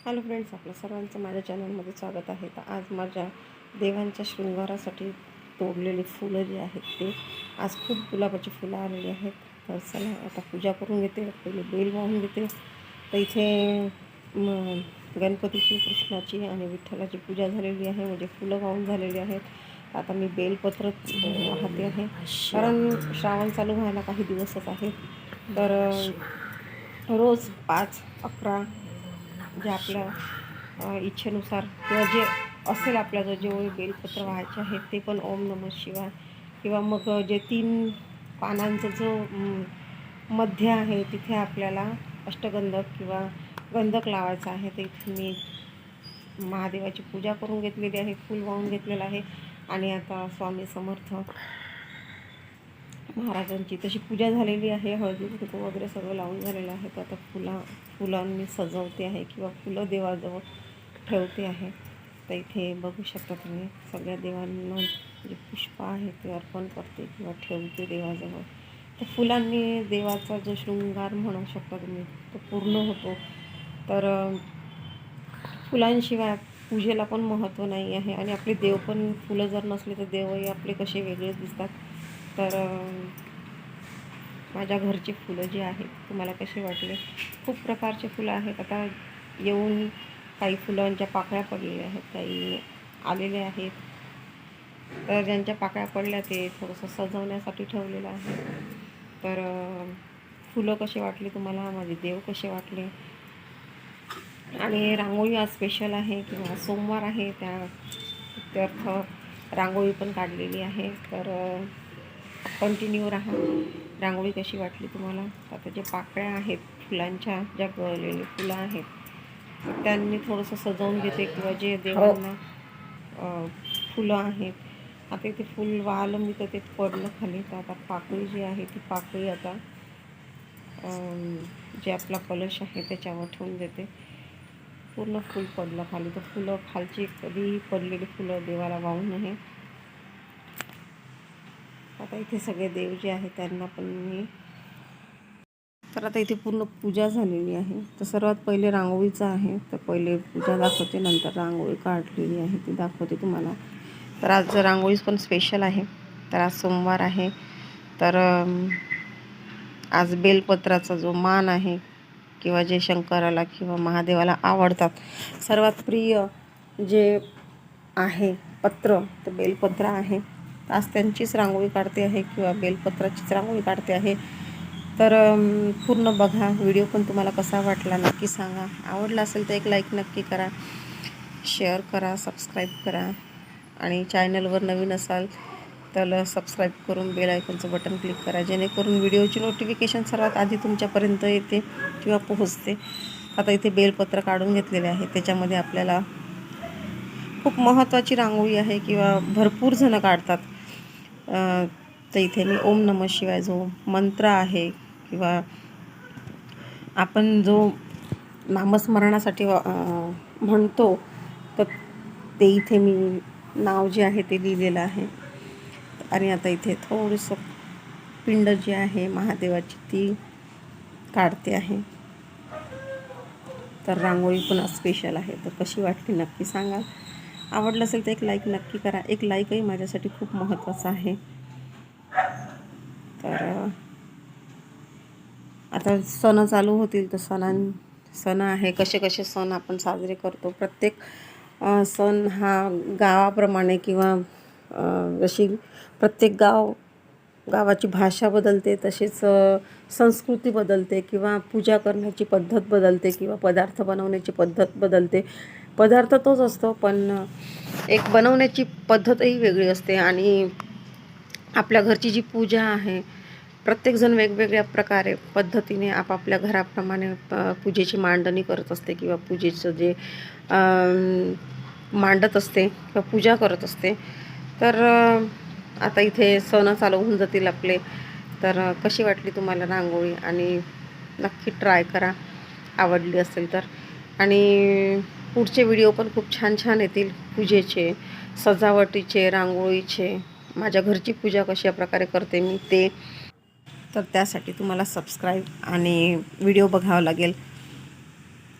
Hello friends आपलं सर्वांचं माझ्या चॅनलमध्ये स्वागत आहे. तर आज माझ्या देवांच्या शृंगारासाठी तोडलेली फुलं जी आहेत ते आज खूप गुलाबाची फुलं आलेली आहेत. तर चला आता पूजा करून घेते. पहिले बेल वाहून घेते. तर इथे म, गणपतीची कृष्णाची आणि विठ्ठलाची पूजा झालेली आहे. म्हणजे फुलं वाहून झालेली आहेत. आता मी बेलपत्र वाहते आहे. कारण श्रावण चालू व्हायला काही दिवसच आहेत तर रोज पाच अकरा जे आपल्या इच्छेनुसार किंवा जे असेल आपल्याला जे बेलपत्र व्हायचे आहेत ते पण ओम नम शिवाय. किंवा मग जे तीन पानांचा जो मध्य आहे तिथे आपल्याला अष्टगंधक किंवा गंधक लावायचा आहे. ते इथे मी महादेवाची पूजा करून घेतलेली आहे फूल वाहून घेतलेलं आहे. आणि आता स्वामी समर्थ महाराजांची. तशी पूजा झालेली आहे हळदी कुंकू वगैरे सगळं लावून झालेलं आहे. तर आता फुला फुलांनी सजवते आहे किंवा फुलं देवाजवळ ठेवते आहे. तर इथे बघू शकता तुम्ही सगळ्या देवांना जे पुष्प आहे ते अर्पण करते किंवा ठेवते देवाजवळ. तर फुलांनी देवाचा जो शृंगार म्हणू शकता तुम्ही तो पूर्ण होतो. तर फुलांशिवाय पूजेला पण महत्त्व नाही आहे. आणि आपले देव पण फुलं जर नसले तर देवही आपले कसे वेगळे दिसतात. तर माझ्या घरची फुलं जी आहेत तुम्हाला कसे वाटले? खूप प्रकारचे फुलं आहेत. आता येऊन काही फुलांच्या पाकळ्या पडलेल्या आहेत. काही आलेले आहेत. तर ज्यांच्या पाकळ्या पडल्या ते थोडंसं सजवण्यासाठी ठेवलेलं आहे. तर फुलं कसे वाटले तुम्हाला? माझे देव कसे वाटले? आणि रांगोळी आज स्पेशल आहे किंवा सोमवार आहे त्या त्यार्थ रांगोळी पण काढलेली आहे. तर कंटिन्यू राहा. रांगोळी कशी वाटली तुम्हाला? आता जे पाकळ्या आहेत फुलांच्या ज्या गळलेली फुलं आहेत त्यांनी थोडंसं सजवून घेते किंवा जे देवांना अ, फुलं आहेत. आता इथे फुल वाहलं मी तर ते पडलं खाली. तर आता पाकळी जी आहे ती पाकळी आता जे आपला कलश आहे त्याच्यावर ठेवून देते. पूर्ण फुल पडलं खाली. तर फुलं खालची कधीही पडलेली फुलं देवाला वाहू नये. आता इथे सगळे देव जे आहेत त्यांना पण मी तर आता इथे पूर्ण पूजा झालेली आहे. तर सर्वात पहिले रांगोळीचं आहे. तर पहिले पूजा दाखवते नंतर रांगोळी काढलेली आहे ती दाखवते तुम्हाला. तर आज रांगोळीच पण स्पेशल आहे. तर आज सोमवार आहे. तर आज बेलपत्राचा जो मान आहे किंवा जे शंकराला किंवा महादेवाला आवडतात सर्वात प्रिय जे आहे पत्र तर बेलपत्र आहे. आस्त्यांचीच रांगोळी काढते आहे किंवा बेलपत्राचीच रांगोळी काढते आहे. तर पूर्ण बघा व्हिडिओ पण तुम्हाला कसा वाटला नक्की सांगा. आवडला असेल तर एक लाईक नक्की करा. शेअर करा सबस्क्राईब करा. आणि चॅनलवर नवीन असाल तर सबस्क्राईब करून बेल आयकॉनचं बटन क्लिक करा. जेणेकरून व्हिडिओची नोटिफिकेशन सर्वात आधी तुमच्यापर्यंत येते किंवा पोहोचते. आता इथे बेलपत्र काढून घेतलेले आहे. त्याच्यामध्ये आपल्याला खूप महत्त्वाची रांगोळी आहे किंवा भरपूर जणं काढतात. तर इथे मी ओम नम शिवाय जो मंत्र आहे किंवा आपण जो नामस्मरणासाठी वा- म्हणतो तर ते इथे मी नाव जे आहे ते लिहिलेलं आहे. आणि आता इथे थोडंसं पिंड जी आहे महादेवाची ती काढते आहे. तर रांगोळी पण स्पेशल आहे. तर कशी वाटली नक्की सांगा आवडलं असेल तर एक लाईक नक्की करा. एक लाईकही माझ्यासाठी खूप महत्त्वाचं आहे. तर आता सण चालू होतील तर सणां सण आहे. कसे कसे सण आपण साजरे करतो? प्रत्येक सण हा गावाप्रमाणे किंवा जशी प्रत्येक गाव गावाची भाषा बदलते तसेच संस्कृती बदलते किंवा पूजा करण्याची पद्धत बदलते किंवा पदार्थ बनवण्याची पद्धत बदलते. पदार्थ तोच असतो पण एक बनवण्याची पद्धतही वेगळी असते आणि आपल्या घरची जी पूजा आहे प्रत्येकजण वेगवेगळ्या प्रकारे पद्धतीने आपापल्या घराप्रमाणे पूजेची मांडणी करत असते किंवा पूजेचं जे मांडत असते किंवा पूजा करत असते. तर आता इथे सण चालू होऊन जातील आपले. तर कशी वाटली तुम्हाला रांगोळी? आणि नक्की ट्राय करा. आवडली असेल तर. आणि पुढचे व्हिडिओ पण खूप छान छान येतील. पूजेचे सजावटीचे रांगोळीचे. माझ्या घरची पूजा कशा प्रकारे करते मी ते. तर त्यासाठी तुम्हाला सबस्क्राईब आणि व्हिडिओ बघावा लागेल.